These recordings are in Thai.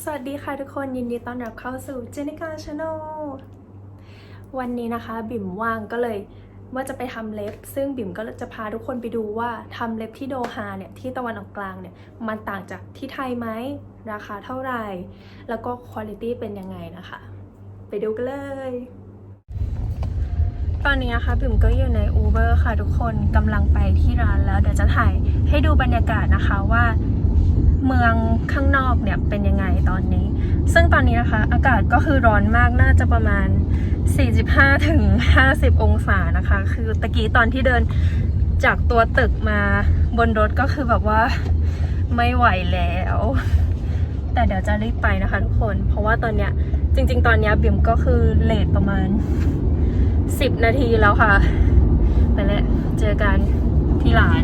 สวัสดีค่ะทุกคนยินดีต้อนรับเข้าสู่เจนิกาชาแนลวันนี้นะคะบิ่มว่างก็เลยว่าจะไปทำเล็บ ซึ่งบิ่มก็จะพาทุกคนไปดูว่าทำเล็บที่โดฮาเนี่ยที่ตะวันออกกลางเนี่ยมันต่างจากที่ไทยไหมราคาเท่าไหร่ แล้วก็คุณภาพเป็นยังไงนะคะ ไปดูกันเลย ตอนนี้นะคะบิ่มก็อยู่ใน Uber ค่ะทุกคนกำลังไปที่ร้านแล้วเดี๋ยวจะถ่ายให้ดูบรรยากาศนะคะว่า เมืองข้างนอกเนี่ยเป็นยังไงตอนนี้ ซึ่งตอนนี้นะคะ อากาศก็คือร้อนมากน่าจะประมาณ 45ถึง50 องศานะคะ คือตะกี้ตอนที่เดินจากตัวตึกมาบนรถก็คือแบบว่าไม่ไหวแล้ว แต่เดี๋ยวจะรีบไปนะคะทุกคน เพราะว่าตอนเนี้ยจริง ๆ ตอนเนี้ยบิมก็คือเลทประมาณ 10 นาทีแล้วค่ะ ไปแล้วเจอกันที่ร้าน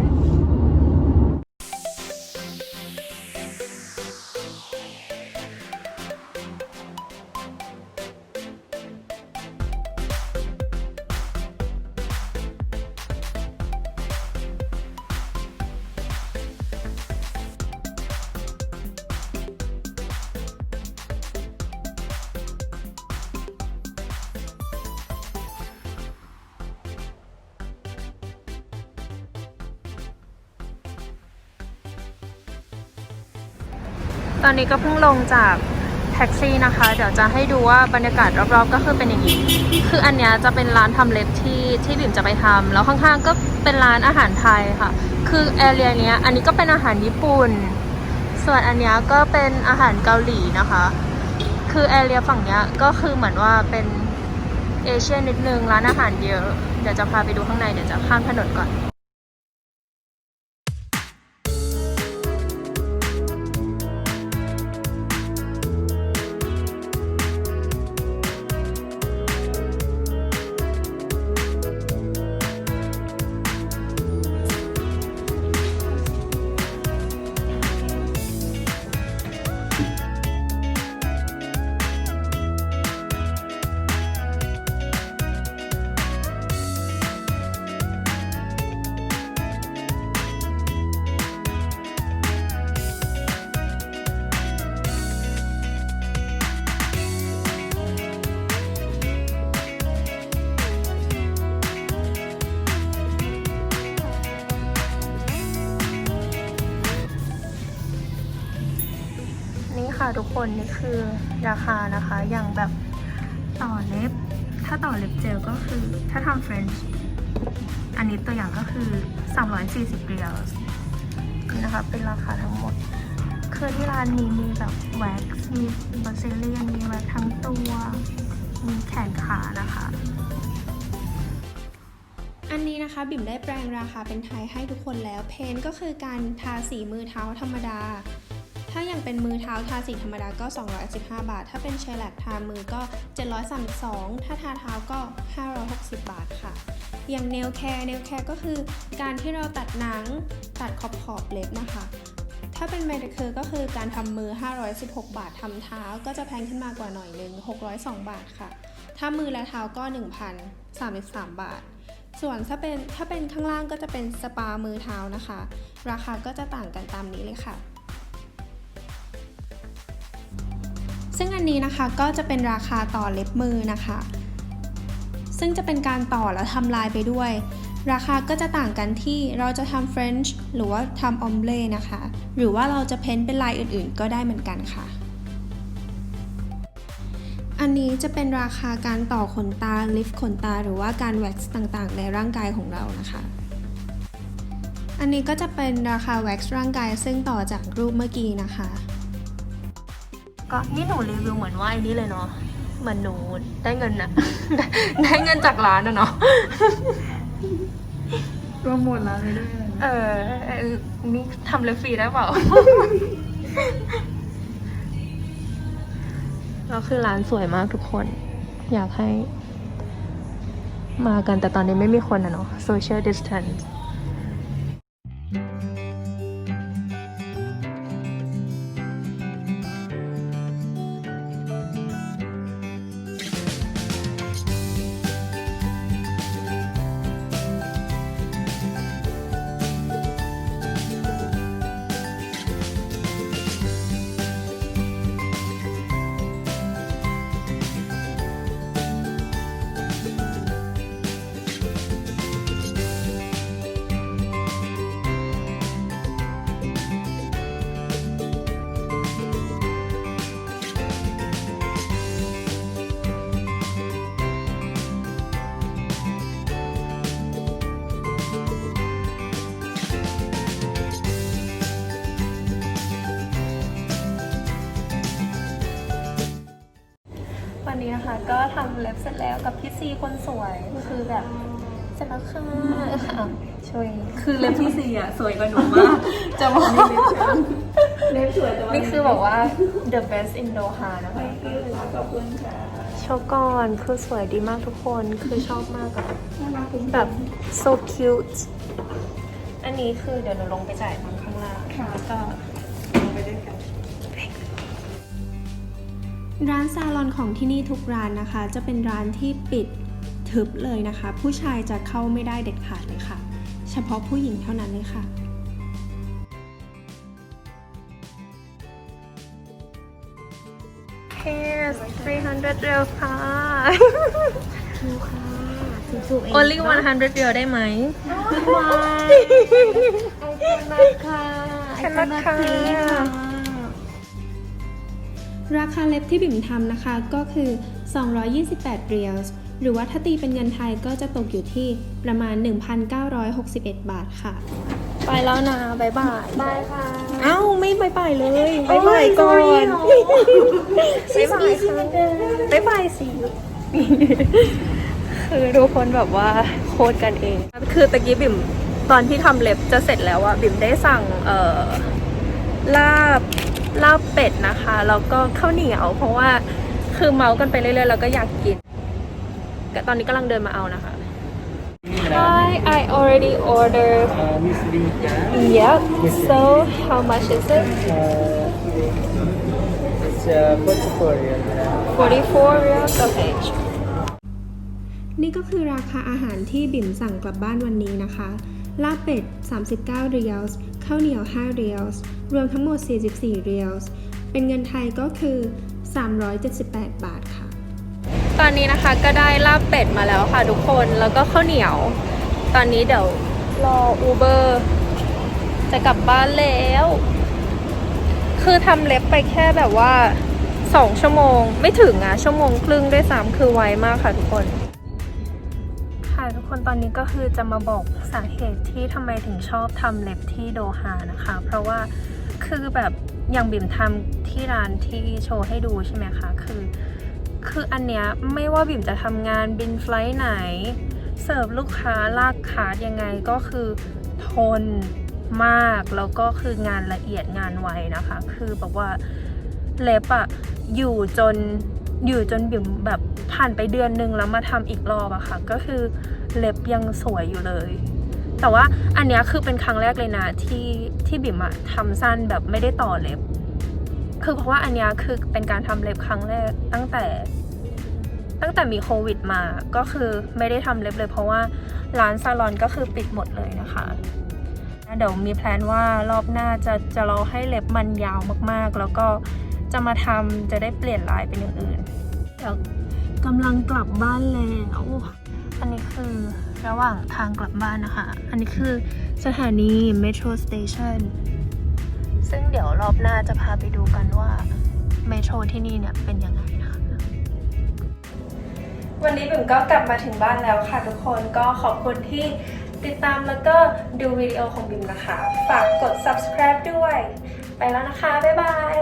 ตอนนี้ก็เพิ่งลงจากแท็กซี่นะคะ เดี๋ยวจะให้ดูว่าบรรยากาศรอบๆ ก็คือเป็นอย่างนี้ คืออันเนี้ยจะเป็นร้านทำเล็บที่ที่บิ่มจะไปทำแล้วข้างๆก็เป็นร้านอาหารไทยค่ะ คือแอเรียเนี้ยอันนี้ก็เป็นอาหารญี่ปุ่น ส่วนอันเนี้ยก็เป็นอาหารเกาหลีนะคะ คือแอเรียฝั่งเนี้ยก็คือเหมือนว่าเป็นเอเชียนิดนึงร้านอาหารเยอะ เดี๋ยวจะพาไปดูข้างในเดี๋ยวจะข้ามถนนก่อน ค่ะทุกคนนี่คือราคานะคะอย่างแบบต่อเล็บ ถ้าต่อเล็บเจลก็คือถ้าทำเฟรนช์อันนี้ตัวอย่างก็คือ 340เรียลนี่นะคะเป็นราคาทั้งหมด คือที่ร้านนี้มีแบบแว็กซ์มีบาซิเลียนมีแว็กทั้งตัว มีแขนขานะคะ อันนี้นะคะบิ่มได้แปลงราคาเป็นไทยให้ทุกคนแล้วเพนก็คือการทาสีมือเท้าธรรมดา ถ้าอย่างเป็นมือเท้าทาสีธรรมดาก็ 215 บาท ถ้าเป็นเชลแลกทามือก็ 732 ถ้าทาเท้าก็ 560 บาทค่ะ อย่างเนลแคร์เนลแคร์ก็คือการที่เราตัดหนังตัดขอบขอบเล็บนะคะ ถ้าเป็นแมนิเคอร์ก็คือการทำมือ 516 บาททำเท้าก็จะแพงขึ้นมากว่าหน่อยนึง 602 บาทค่ะ ถ้ามือและเท้าก็ 1,033 บาทส่วนถ้าเป็นถ้าเป็นข้างล่างก็จะเป็นสปามือเท้านะคะ ราคาก็จะต่างกันตามนี้เลยค่ะ ซึ่งอันนี้นะคะก็จะเป็นราคาต่อเล็บมือนะคะ ซึ่งจะเป็นการต่อและทำลายไปด้วย ราคาก็จะต่างกันที่เราจะทำ French หรือว่าทำออมเล่นะคะ หรือว่าเราจะเพ้นเป็นลายอื่นๆ ก็ได้เหมือนกันค่ะ อันนี้จะเป็นราคาการต่อขนตาลิฟต์ขนตา หรือว่าการแว็กซ์ต่างๆ ในร่างกายของเรานะคะอันนี้ก็จะเป็นราคาแว็กซ์ร่างกายซึ่งต่อจากรูปเมื่อกี้นะคะ ก็นี่หนูรีวิวเหมือนว่าไอ้นี่เลยเนาะเหมือนหนูได้เงินอะได้เงินจากร้านอะเนาะรวมหมดแล้วเลยด้วยเออเออนี่ทำเล็บฟรีได้เปล่าแล้วคือร้านสวยมากทุกคน อยากให้มากันแต่ตอนนี้ไม่มีคนอะเนาะ social distance นี้นะคะ ก็ทำเล็บเสร็จแล้วกับพี่ซีคนสวยคือแบบเสร็จแล้วค่ะอะช่วยคือเล็บพี่ซีอะสวยกว่าหนูมาก จะบอกเล็บสวยแต่ว่านี่คือบอกว่า the best in Doha นะคะขอบคุณค่ะชอบก่อนคือสวยดีมากทุกคนคือชอบมากอะน่ารักจริงแบบ so cute อันนี้คือเดี๋ยวหนูลงไปจ่ายตังค์ข้างล่างแล้วก็ ร้านซาลอนของที่นี่ทุกร้านนะคะ จะเป็นร้านที่ปิดทึบเลยนะคะ ผู้ชายจะเข้าไม่ได้เด็ดขาดเลยค่ะ เฉพาะผู้หญิงเท่านั้นเลยค่ะ Here's 300 real ค่ะถูกค่ะถูกๆเอง only 100 real ได้ไหมว้ายไอคอนนัดค่ะไอคอนนัดค่ะพีค่ะ ราคาเล็บที่บิ่มทำนะคะก็คือ 228เรียลส์หรือว่าถ้าตีเป็นเงินไทยก็จะตกอยู่ที่ประมาณ 1,961 บาทค่ะ ไปแล้วนะบายบายบายค่ะ เอ้า ไม่บายบายเลยบายบายก่อนไม่บายค่ะบายบายสิคือทุกคนแบบว่าโคตรกันเอง คือตะกี้บิ่มตอนที่ทำเล็บจะเสร็จแล้วอะบิ่มได้สั่งเอ่อลาบ ลาบเป็ดนะคะแล้วก็ข้าวเหนียว เพราะว่าคือเมาส์กันไปเรื่อยๆแล้วก็อยากกินก็ตอนนี้กำลังเดินมาเอานะคะ Hi I already ordered Uh, Miss Rita, Yep. So how much is it? uh, it's uh, portfolio. Uh, 44 reals. Okay. นี่ก็คือราคาอาหารที่บิ่มสั่งกลับบ้านวันนี้นะคะ ลาบเป็ด 39 เรียลส์ ข้าวเหนียว 5 เรียลส์รวมทั้งหมด 44 เรียลส์เป็นเงินไทยก็คือ 378 บาทค่ะ ตอนนี้นะคะก็ได้ลาบเป็ดมาแล้วค่ะทุกคนแล้วก็ข้าวเหนียว ตอนนี้เดี๋ยวรออูเบอร์จะกลับบ้านแล้ว คือทำเล็บไปแค่แบบว่าสองชั่วโมง ไม่ถึงอะชั่วโมงครึ่งด้วยซ้ำคือไวมากค่ะทุกคน ค่ะทุกคนตอนนี้ก็คือจะมาบอกสาเหตุที่ทำไมถึงชอบทำเล็บที่โดฮานะคะ เพราะว่าคือแบบอย่างบิ่มทำที่ร้านที่โชว์ให้ดูใช่ไหมคะคือ คืออันเนี้ยไม่ว่าบิ่มจะทำงานบินไฟลท์ไหน เสิร์ฟลูกค้าลากคาร์ดยังไงก็คือทนมากแล้วก็คืองานละเอียดงานไวนะคะ คือแบบว่าเล็บอะอยู่จนอยู่จนบิ่มแบบผ่านไปเดือนนึงแล้วมาทำอีกรอบอะค่ะ ก็คือ เล็บยังสวยอยู่เลย แต่ว่าอันนี้คือเป็นครั้งแรกเลยนะที่ที่บิ่มอะทำสั้นแบบไม่ได้ต่อเล็บ คือเพราะว่าอันนี้คือเป็นการทำเล็บครั้งแรกตั้งแต่ ตั้งแต่มีโควิดมาก็คือไม่ได้ทำเล็บเลย เพราะว่าร้านซาลอนก็คือปิดหมดเลยนะคะเดี๋ยวมีแพลนว่ารอบหน้าจะจะรอให้เล็บมันยาวมากๆ แล้วก็จะมาทำจะได้เปลี่ยนลายเป็นอย่างอื่นเดี๋ยวกำลังกลับบ้านแล้ว อันนี้คือระหว่างทางกลับบ้านนะคะ อันนี้คือสถานีเมโทรสเตชันซึ่งเดี๋ยวรอบหน้าจะพาไปดูกันว่าเมโทรที่นี่เนี่ยเป็นยังไงนะคะ วันนี้บิ่มก็กลับมาถึงบ้านแล้วค่ะทุกคนก็ขอบคุณที่ติดตามแล้วก็ดูวิดีโอของบิมนะคะ ฝากกด subscribe ด้วย ไปแล้วนะคะ บ๊ายบาย